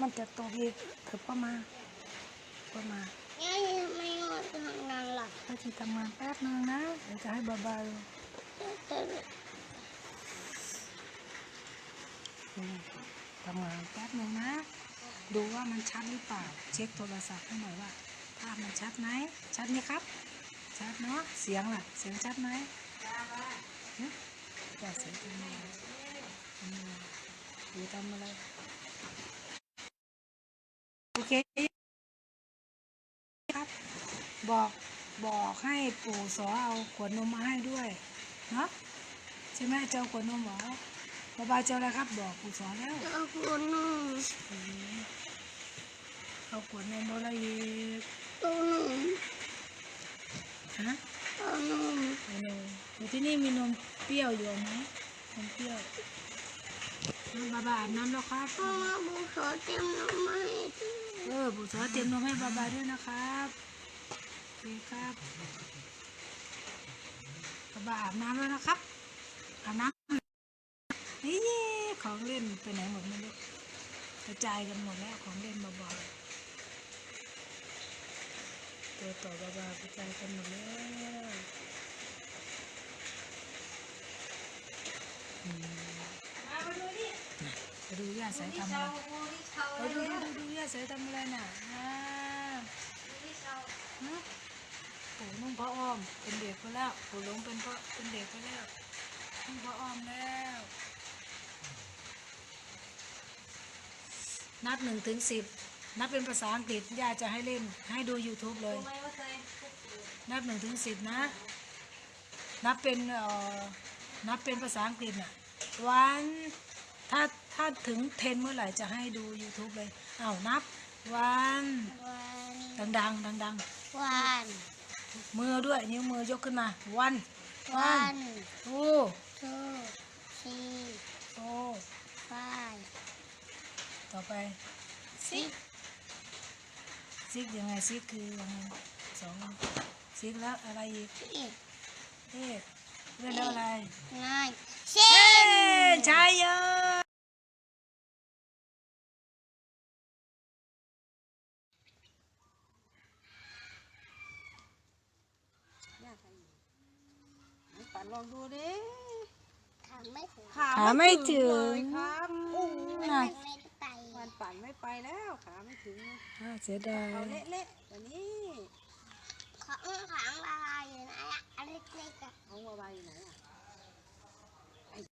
มันจะตกอีกเถิบเข้ามาเข้ามานี่ไม่งดทางนั้นหรอกถ้าที่ทำงานแป๊บนึงนะเดี๋ยวจะให้เบาแต่ๆอืมทำงานแป๊บนึงนะ ดูว่ามันชัดหรือเปล่า เช็คโทรศัพท์ให้หน่อยว่าภาพมันชัดไหมชัดไหมครับ ชัดเนาะเสียงล่ะ เสียงชัดไหมฮะจะเสียงทำอะไรทำอะไรดูทำอะไรโอ เคครับ บอกบอกให้ปู่สอเอาขวดนมมาให้ด้วยเนาะใช่ไหมเจ้าขวดนมเหรอบายบายเจ้าอะไรครับ บอกปู่สอแล้วเอาคุณนุ่มอืมเอาขวดนมอะไรอีกตัวนุ่มฮะตัวนุ่มเอานมอยู่ที่นี่มีนมเปรี้ยวอยู่ไหมนมเปรี้ยวน้องบาบาอาบน้ำแล้วครับเพราะว่าบุษอเต็มน้ำไม่ เออปู่สอเตรียมนมให้บาบาด้วยนะครับโอเคครับบาบาอาบน้ำแล้วนะครับอาบน้ำนี่ของเล่นไปไหนหมดไม่รู้กระจายกันหมดแล้วของเล่นบาๆตัวต่อบาบากระจายกันหมดแล้วอืมไปดูย่าสายทำอะไร ไปดูดูดูดูย่าสายทำอะไรน่ะอ่าฮะปู่นุ่งพระอ้อมเป็นเด็กไปแล้วปู่หลงเป็นพระเป็นเด็กไปแล้วนุ่งพระอ้อมแล้ว นับหนึ่งถึงสิบนับเป็นภาษาอังกฤษย่าจะให้เล่นให้ดู YouTube เลย นับหนึ่งถึงสิบนะ นับเป็นเอ่อนับเป็นภาษาอังกฤษน่ะวัน ถ้าถ้าถึงเทนเมื่อไหร่จะให้ดู YouTube เลยอ้าวนับ วันวันดังๆดังวันๆมือด้วยนิ้วมือยกขึ้นมา วัน วันทู two three โอ five ต่อไป six ซิกยังไงซิกคือยังไงสองซิกแล้วอะไรอีก eight เอ๊ะเรื่องแล้วอะไร nine เอ้ย ten ใช่เยอะ ปั่น ลองดูดิทำไม่ถึงขาขาไม่ถึงเลยครับมันน่ะไม่ไปมันปั่นไม่ไปแล้วขาไม่ถึงอ่าเสียดายเอาเละๆแบบนี้ของขังละลายอยู่นะอันเล็กๆอะเอาวาวาอยู่ไหนอะ